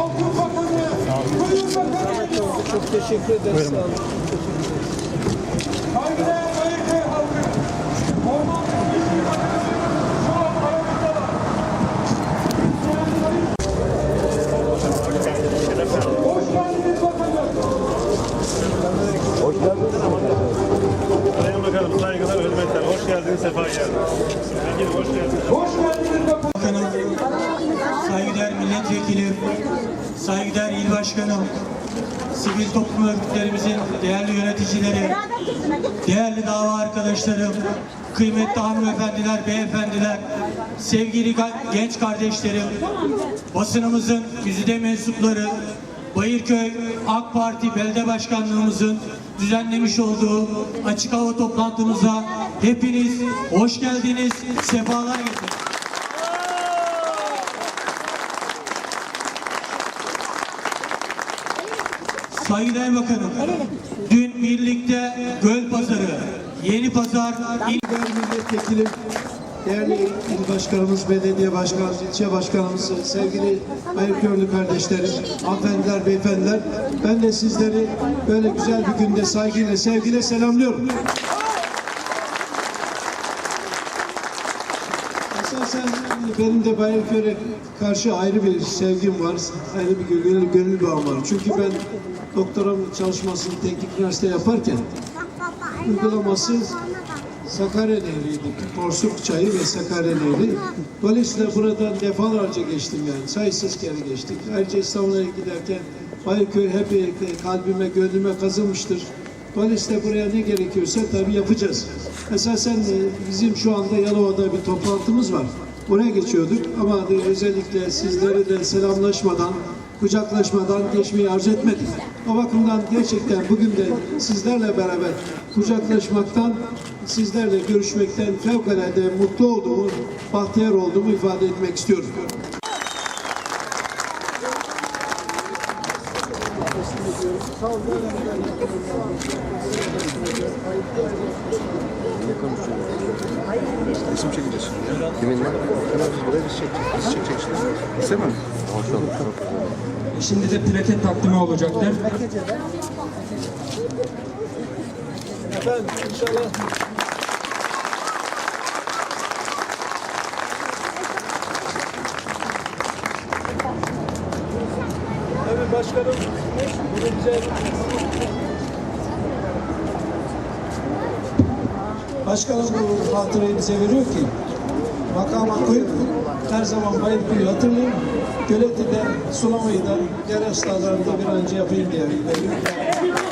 Altın Bakanı, Buyur Bakanı. Çok teşekkür ederiz. Sağ olun. Saygıdeğer Bayırköy halkı. Orman Komisyonu Bakanı şu an aramızdalar. Hoş geldiniz bakanım. Sayın Bakanım saygılar, hürmetler. Hoş geldiniz, sefa geldiniz. Vekilim hoş geldiniz. Hoş geldiniz bakanım. Milletvekilim, saygıdeğer il başkanım, sivil toplum örgütlerimizin değerli yöneticileri, değerli dava arkadaşlarım, kıymetli hanımefendiler, beyefendiler, sevgili genç kardeşlerim, basınımızın güzide mensupları, Bayırköy AK Parti Belediye Başkanlığımızın düzenlemiş olduğu açık hava toplantımıza hepiniz hoş geldiniz, sefalar getirdiniz. Saygıdeğer Bakanım, dün birlikte Göl Pazarı, Yeni Pazar, İl Değerli milletvekilim, değerli il başkanımız, belediye başkanımız, ilçe başkanımız, sevgili Bayırköylü kardeşlerim, hanımefendiler, beyefendiler, ben de sizleri böyle güzel bir günde saygıyla, sevgiyle selamlıyorum. Esasen benim de Bayırköy'e karşı ayrı bir sevgim var, ayrı bir gönül, gönül bağım var. Çünkü ben doktoram çalışmasını teknik üniversite yaparken uygulaması Sakarya Nehri'ydi. Porsuk Çayı ve Sakarya Nehri. Dolayısıyla buradan defalarca geçtim yani. Sayısız kere geçtik. Ayrıca İstanbul'a giderken Bayırköy hep kalbime, gönlüme kazınmıştır. Dolayısıyla buraya ne gerekiyorsa tabii yapacağız. Esasen e, bizim şu anda Yalova'da bir toplantımız var. Oraya geçiyorduk ama özellikle sizlere de selamlaşmadan, kucaklaşmadan geçmeyi arzu etmedik. O bakımdan gerçekten bugün de sizlerle beraber kucaklaşmaktan, sizlerle görüşmekten fevkalade mutlu olduğumu, bahtiyar olduğumu ifade etmek istiyorum. Resim çekeceğiz şimdi. Kiminle? Biz buraya biz çekeceğiz. Biz çekeceğiz şimdi. İstemem mi? Hoş bulduk. Şimdi de plaket takdimi olacaktır. Efendim inşallah başkanım bunu bize Başkanım bu hatırayı bize veriyor ki makama koyup her zaman Bayırköy'ü hatırlayın. Göleti'de sulamayı da Gereç dağlarında bir önce yapayım diye veriyor.